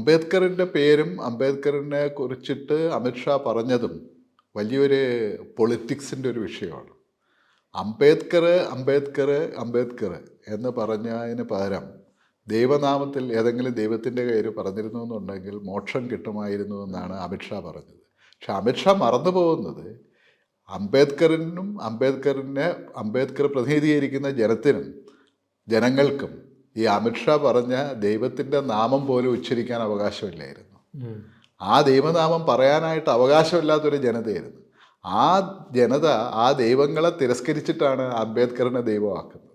അംബേദ്കറിന്റെ പേരും അംബേദ്കറിനെ കുറിച്ചിട്ട് അമിത്ഷാ പറഞ്ഞതും വലിയൊരു പൊളിറ്റിക്സിന്റെ ഒരു വിഷയമാണ്. അംബേദ്കർ അംബേദ്കർ അംബേദ്കർ എന്ന് പറഞ്ഞതിന് പകരം ദൈവനാമത്തിൽ ഏതെങ്കിലും ദൈവത്തിന്റെ കയ്യിൽ പറഞ്ഞിരുന്നു എന്നുണ്ടെങ്കിൽ മോക്ഷം കിട്ടുമായിരുന്നു എന്നാണ് അമിത്ഷാ പറഞ്ഞത്. പക്ഷെ അമിത്ഷാ മറന്നു പോകുന്നത് അംബേദ്കറിനും അംബേദ്കറിനെ അംബേദ്കർ പ്രതിനിധീകരിക്കുന്ന ജനത്തിനും ജനങ്ങൾക്കും ഈ അമിത്ഷാ പറഞ്ഞ ദൈവത്തിന്റെ നാമം പോലും ഉച്ചരിക്കാൻ അവകാശമില്ലായിരുന്നു. ആ ദൈവനാമം പറയാനായിട്ട് അവകാശമില്ലാത്തൊരു ജനതയായിരുന്നു. ആ ജനത ആ ദൈവങ്ങളെ തിരസ്കരിച്ചിട്ടാണ് അംബേദ്കറിനെ ദൈവമാക്കുന്നത്.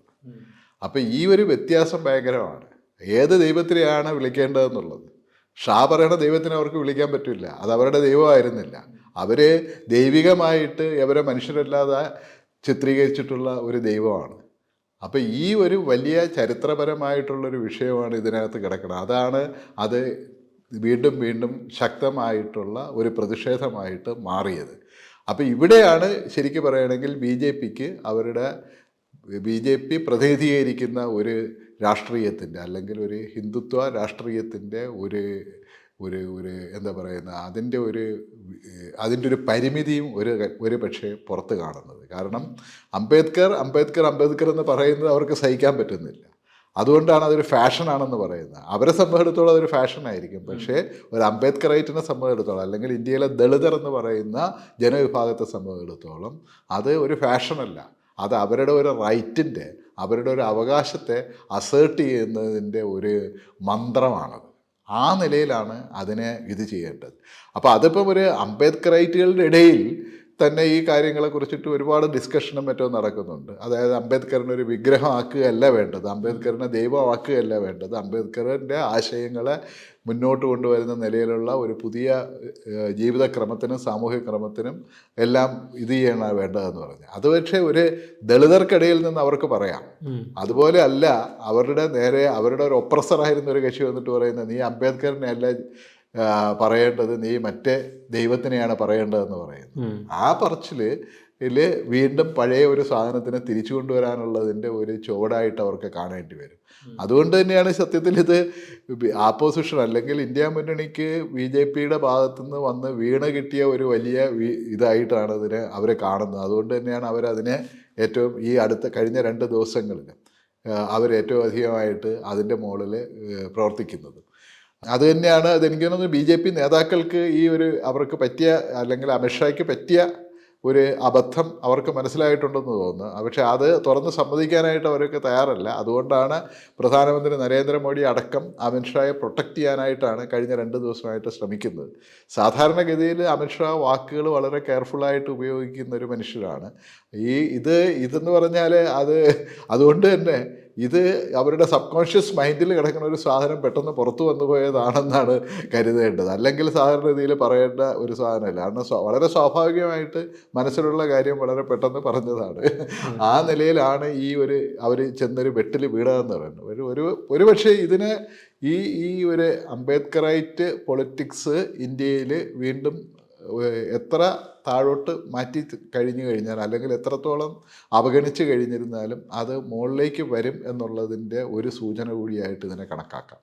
അപ്പം ഈ ഒരു വ്യത്യാസം ഭയങ്കരമാണ്. ഏത് ദൈവത്തിനെയാണ് വിളിക്കേണ്ടതെന്നുള്ളത്? ഷാ പറയണ ദൈവത്തിനെ അവർക്ക് വിളിക്കാൻ പറ്റില്ല. അത് അവരുടെ ദൈവമായിരുന്നില്ല. അവർ ദൈവികമായിട്ട് അവരെ മനുഷ്യരല്ലാതെ ചിത്രീകരിച്ചിട്ടുള്ള ഒരു ദൈവമാണ്. അപ്പോൾ ഈ ഒരു വലിയ ചരിത്രപരമായിട്ടുള്ളൊരു വിഷയമാണ് ഇതിനകത്ത് കിടക്കുന്നത്. അതാണ് അത് വീണ്ടും വീണ്ടും ശക്തമായിട്ടുള്ള ഒരു പ്രതിഷേധമായിട്ട് മാറിയത്. അപ്പോൾ ഇവിടെയാണ് ശരിക്കും പറയുകയാണെങ്കിൽ ബി ജെ പിക്ക് അവരുടെ ബി ജെ പി പ്രതിനിധീകരിക്കുന്ന ഒരു രാഷ്ട്രീയത്തിന്റെ അല്ലെങ്കിൽ ഒരു ഹിന്ദുത്വ രാഷ്ട്രീയത്തിന്റെ ഒരു ഒരു ഒരു എന്താ പറയുന്നത് അതിന്റെ ഒരു അതിന്റെ ഒരു പരിമിതിയും ഒരു ഒരു പക്ഷേ പുറത്ത് കാണുന്നത്. കാരണം അംബേദ്കർ അംബേദ്കർ അംബേദ്കർ എന്ന് പറയുന്നത് അവർക്ക് സഹിക്കാൻ പറ്റുന്നില്ല. അതുകൊണ്ടാണ് അതൊരു ഫാഷനാണെന്ന് പറയുന്നത്. അവരെ സംബന്ധിച്ചിടത്തോളം അതൊരു ഫാഷനായിരിക്കും. പക്ഷേ ഒരു അംബേദ്കറൈറ്റിനെ സംബന്ധിച്ചിടത്തോളം അല്ലെങ്കിൽ ഇന്ത്യയിലെ ദളിതർ എന്ന് പറയുന്ന ജനവിഭാഗത്തെ സംബന്ധിച്ചിടത്തോളം അത് ഒരു ഫാഷനല്ല. അത് അവരുടെ ഒരു റൈറ്റിന്റെ അവരുടെ ഒരു അവകാശത്തെ അസേർട്ട് ചെയ്യുന്നതിന്റെ ഒരു മന്ത്രമാണത്. ആ നിലയിലാണ് അതിനെ ഇത് ചെയ്യേണ്ടത്. അപ്പോൾ അതിപ്പം ഒരു അംബേദ്കറൈറ്റുകളുടെ ഇടയിൽ തന്നെ ഈ കാര്യങ്ങളെ കുറിച്ചിട്ട് ഒരുപാട് ഡിസ്കഷനും മറ്റോ നടക്കുന്നുണ്ട്. അതായത് അംബേദ്കറിനെ ഒരു വിഗ്രഹമാക്കുകയല്ല വേണ്ടത്. അംബേദ്കറിനെ ദൈവമാക്കുകയല്ല വേണ്ടത്. അംബേദ്കറിന്റെ ആശയങ്ങളെ മുന്നോട്ട് കൊണ്ടുവരുന്ന നിലയിലുള്ള ഒരു പുതിയ ജീവിതക്രമത്തിനും സാമൂഹ്യ ക്രമത്തിനും എല്ലാം ഇത് ചെയ്യണ വേണ്ടതെന്ന് പറഞ്ഞു. അത് പക്ഷേ ഒരു ദളിതർക്കിടയിൽ നിന്ന് അവർക്ക് പറയാം. അതുപോലെ അല്ല അവരുടെ നേരെ അവരുടെ ഒരു ഒപ്രസറായിരുന്ന ഒരു കക്ഷി വന്നിട്ട് പറയുന്നത് നീ അംബേദ്കറിനെ അല്ല പറയേണ്ടത് നീ മറ്റേ ദൈവത്തിനെയാണ് പറയേണ്ടതെന്ന് പറയുന്നത് ആ പറച്ചിൽ ഇതിൽ വീണ്ടും പഴയ ഒരു സാധനത്തിനെ തിരിച്ചു കൊണ്ടുവരാനുള്ളതിന്റെ ഒരു ചുവടായിട്ട് അവർക്ക് കാണേണ്ടി വരും. അതുകൊണ്ട് തന്നെയാണ് സത്യത്തിൽ ഇത് ആപ്പോസിഷൻ അല്ലെങ്കിൽ ഇന്ത്യ മുന്നണിക്ക് ബി ജെ പിയുടെ ഭാഗത്തുനിന്ന് വന്ന് വീണ് കിട്ടിയ ഒരു വലിയ ഇതായിട്ടാണ് ഇതിനെ അവരെ കാണുന്നത്. അതുകൊണ്ട് തന്നെയാണ് അവരതിനെ ഏറ്റവും ഈ അടുത്ത കഴിഞ്ഞ രണ്ട് ദിവസങ്ങളിൽ അവർ ഏറ്റവും അധികമായിട്ട് അതിന്റെ മുകളിൽ പ്രവർത്തിക്കുന്നത്. അത് തന്നെയാണ് അതെനിക്ക് തോന്നുന്നത് ബി ജെ പി നേതാക്കൾക്ക് ഈ ഒരു അവർക്ക് പറ്റിയ അല്ലെങ്കിൽ അമിത്ഷായ്ക്ക് പറ്റിയ ഒരു അബദ്ധം അവർക്ക് മനസ്സിലായിട്ടുണ്ടെന്ന് തോന്നുന്നു. പക്ഷെ അത് തുറന്ന് സമ്മതിക്കാനായിട്ട് അവരൊക്കെ തയ്യാറല്ല. അതുകൊണ്ടാണ് പ്രധാനമന്ത്രി നരേന്ദ്രമോദി അടക്കം അമിത്ഷായെ പ്രൊട്ടക്റ്റ് ചെയ്യാനായിട്ടാണ് കഴിഞ്ഞ രണ്ട് ദിവസമായിട്ട് ശ്രമിക്കുന്നത്. സാധാരണഗതിയിൽ അമിത്ഷാ വാക്കുകൾ വളരെ കെയർഫുള്ളായിട്ട് ഉപയോഗിക്കുന്ന ഒരു മനുഷ്യരാണ്. ഈ ഇത് ഇതെന്ന് പറഞ്ഞാൽ അത് അതുകൊണ്ട് തന്നെ ഇത് അവരുടെ സബ് കോൺഷ്യസ് മൈൻഡിൽ കിടക്കുന്ന ഒരു സാധനം പെട്ടെന്ന് പുറത്തു വന്നു പോയതാണെന്നാണ് കരുതേണ്ടത്. അല്ലെങ്കിൽ സാധാരണ രീതിയിൽ പറയേണ്ട ഒരു സാധനമല്ല. കാരണം വളരെ സ്വാഭാവികമായിട്ട് മനസ്സിലുള്ള കാര്യം വളരെ പെട്ടെന്ന് പറഞ്ഞതാണ്. ആ നിലയിലാണ് ഈ ഒരു അവർ ചെന്നൊരു വെട്ടിൽ വീടാന്ന് പറയുന്നത്. ഒരു ഒരു ഒരു പക്ഷേ ഇതിന് ഈ ഈ ഒരു അംബേദ്കറൈറ്റ് പൊളിറ്റിക്സ് ഇന്ത്യയിൽ വീണ്ടും എത്ര താഴോട്ട് മാറ്റി കഴിഞ്ഞു കഴിഞ്ഞാൽ അല്ലെങ്കിൽ എത്രത്തോളം അവഗണിച്ച് കഴിഞ്ഞിരുന്നാലും അത് മുകളിലേക്ക് വരും എന്നുള്ളതിന്റെ ഒരു സൂചന കൂടിയായിട്ട് ഇതിനെ കണക്കാക്കാം.